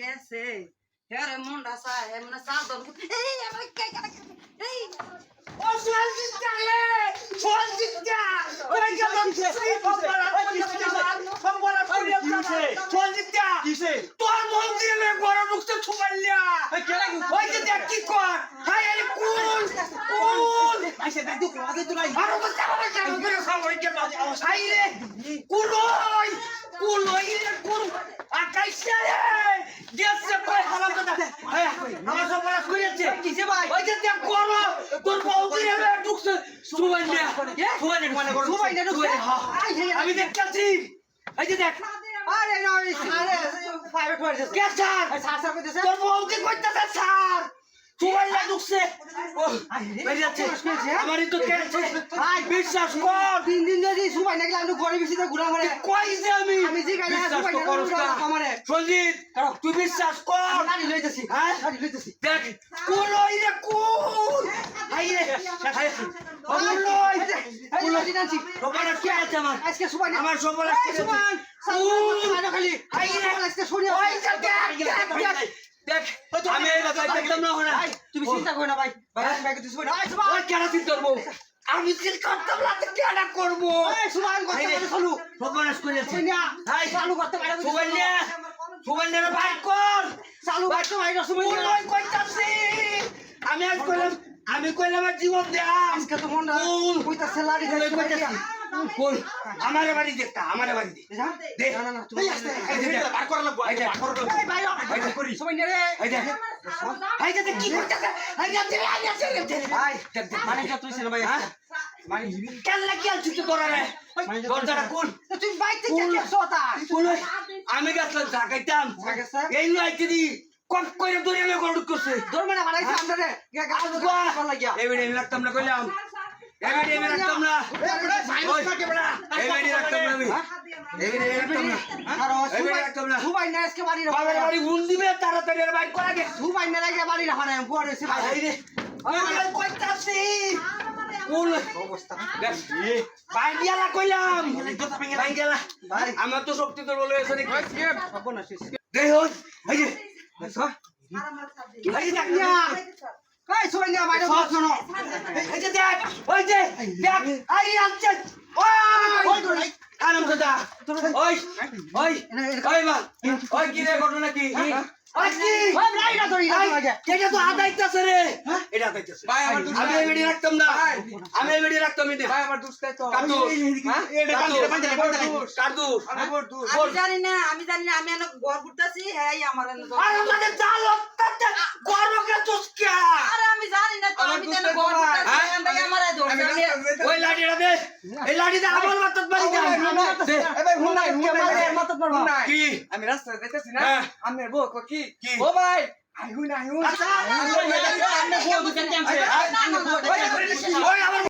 গেছে। হেরে মুন্ডা সা এমন সাদর এই আমার কে এই। ও সোয়াল জিতলে সোয়াল জিতটা ওই যে সেই বম্বালা বম্বালা করে সোয়াল জিতটা কিসে? আমি দেখতাছি এই যে দেখ আরে না সারে ফাইভে করেছে কে স্যার সার সার কইতেছে তোর বউকে কইতাছে স্যার ঢুকছে ও বেরিয়ে যাচ্ছে। আমারই তো কেছে ভাই বিশ্বাস কর। তিন দিন যদি সুবাই নাকি আমি ঘরে বেশিতে ঘুরা মারে কই যে আমি? আমি যে গায়ে বিশ্বাস সুবাই তো না করস না। আমারে। সঞ্জিত তুই বিশ্বাস কর। গাড়ি লইতেছি হ্যাঁ? গাড়ি লইতেছি। দেখ কুল ওই রে কুল। হাই রে হাই কুল ওই। এই লাঠি টানছি সবার আছে আমার? আজকে সুবাই আমার সবার এই সুবান সাউন্ড খালি হাই রে। আজকে শুনি ওই যে দেখ দেখ দেখ। দেখ আমি এই দেখলাম না হনা ভাই তুমি চিন্তা করো না ভাই ভাই আমি ভাইকে তুই না। এই ওই কেন চিন্তা করব? আমি চিন্তা করতাম না তো কেন করব? এই সুবান করতে পারে চলু সর্বনাশ করেছে সুবাই না হাই চালু করতে পারে সুবন্যা সুবন্যার বাইক কর। চালু করতে পারে সুবাই কুল না ওই কইতাছি আমি আজ কইলাম আমি কইলাম জীবন দে আজকে তো কুল কইতাছে কইতাছি আমারে বাড়ি দেখতা আমারে বাড়ি দে দে না না না তুমি আসতে এই যে দেখ, বার করা লাগবো এই ভাই এই যে, সুবাই না রে এই দেখ এই দেখ কি করতেছে এই দেখ এই দেখ, দেখ ভাই দেখ দেখ মানে যা তুই ছিল ভাই হ্যাঁ? মানে কেন লাগি আছিস তুই তোরা রে দরজাটা কুল তুই বাইক থেকে কে সোতা আমি গেছিলাম? এই কম করে করছে দরমানা বানাইছে আমরা রে গাছ গাছ লাগিয়া এবারে আমি না কইলাম এবারে রাখতাম না। ওই, রাখতাম না। আমি। এবারে রাখতাম না। আর রাখতাম না। সুবাই না আজকে বাড়ি বাবার বাড়ি গুণ দিবে তাড়াতাড়ি আর বাইক করা গে সুবাই না লাগে বাড়ি রাখা নাই পরে সে ভাই এই রে আমি কইতাছি। কুল অবস্থা? দেখ বাইক দিয়ালা কইলাম। বাইক দিয়ালা ভাই আমার তো শক্তি তো বলে এসে এই সুবাই না বাইরে বস না। এই যে দেখ ওই যে দেখ আই আনছে। ওই আরাম দাদা ওই ওই ওই মা ওই কি রে ঘটনা কি? ওই কি? ওই নাই না ধরি না আমার আমি নাই। এই বেড়ি রাখতাম না। ভাই। আমি এই আমল মাত্র বাড়ি যা দে। এ ভাই, হুন নাই, হুন নাই, মারে, হুন মাথা পড়বা। নাই। কি? আমি রাস্তায় যাইতেছি না। হ্যাঁ। আমি বউ কো? ও ভাই আই হুন আই হুন আচ্ছা, আই হুন। ওই আমার